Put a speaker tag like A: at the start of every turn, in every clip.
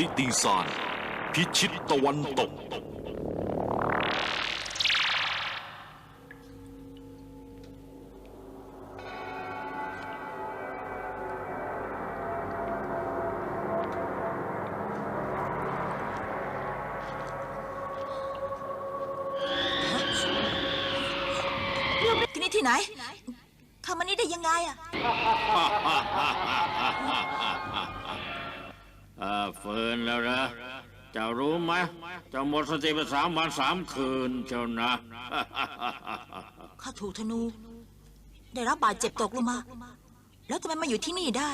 A: ซิตีซานพิชิตตะวันตก
B: ที่นี่ที่ไหนเข้ามานี่ได้ยังไงอะ
C: เออฝืนแล้วนะเจ้ารู้ไหมเจ้าหมดสติไปสามวันสามคืนเจ้านะ
B: ข้าถูกธนู ได้รับบาดเจ็บตกลงมา แล้วทำไมมาอยู่ที่นี่ได้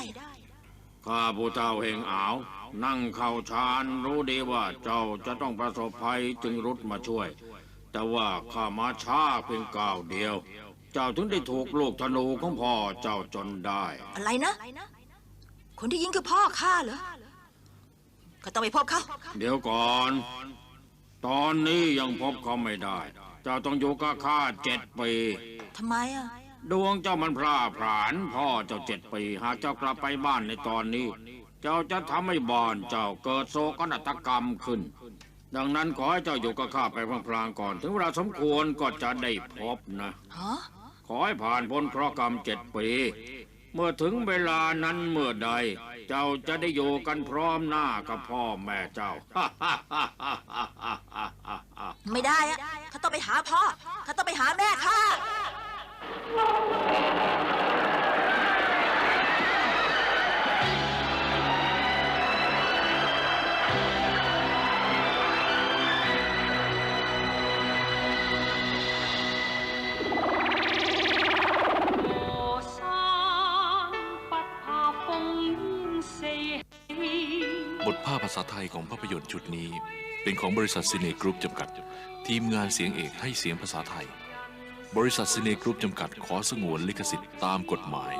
C: ข้าผู้เจ้าเองอาว นั่งเข้าฌานรู้ดีว่าเจ้าจะต้องประสบภัยจึงรุดมาช่วย แต่ว่าข้ามาช้าเพียงก้าวเดียว เจ้าถึงได้ถูกลูกธนูของพ่อเจ้าจนได้
B: อะไรนะ คนที่ยิงคือพ่อข้าเหรอ ข้าต้องไปพบเขา
C: เดี๋ยวก่อน ตอนนี้ยังพบเขาไม่ได้ เจ้าต้องอยู่กับข้าเจ็ดปี
B: ทำไมอะ
C: ดวงเจ้ามันพร่าผรานพ่อเจ้าเจ็ดปี หากเจ้ากลับไปบ้านในตอนนี้ เจ้าจะทำให้บ้านเจ้าเกิดโศกนาฏกรรมขึ้น ดังนั้นขอให้เจ้าอยู่กับข้าไปพลางๆก่อน ถึงเวลาสมควรก็จะได้พบนะ
B: ฮะ
C: ขอให้ผ่านพ้นเคราะห์กรรมเจ็ดปี เมื่อถึงเวลานั้นเมื่อใด เจ้าจะได้อยู่กันพร้อมหน้ากับพ่อแม่เจ้า
B: ไม่ได้อะข้าต้องไปหาพ่อข้าต้องไปหาแม่ข้า
A: บทภาพภาษาไทยของภาพยนตร์ชุดนี้ เป็นของบริษัทซีเนกรุ๊ปจำกัด ทีมงานเสียงเอกให้เสียงภาษาไทย บริษัทซีเนกรุ๊ปจำกัดขอสงวนลิขสิทธิ์ตามกฎหมาย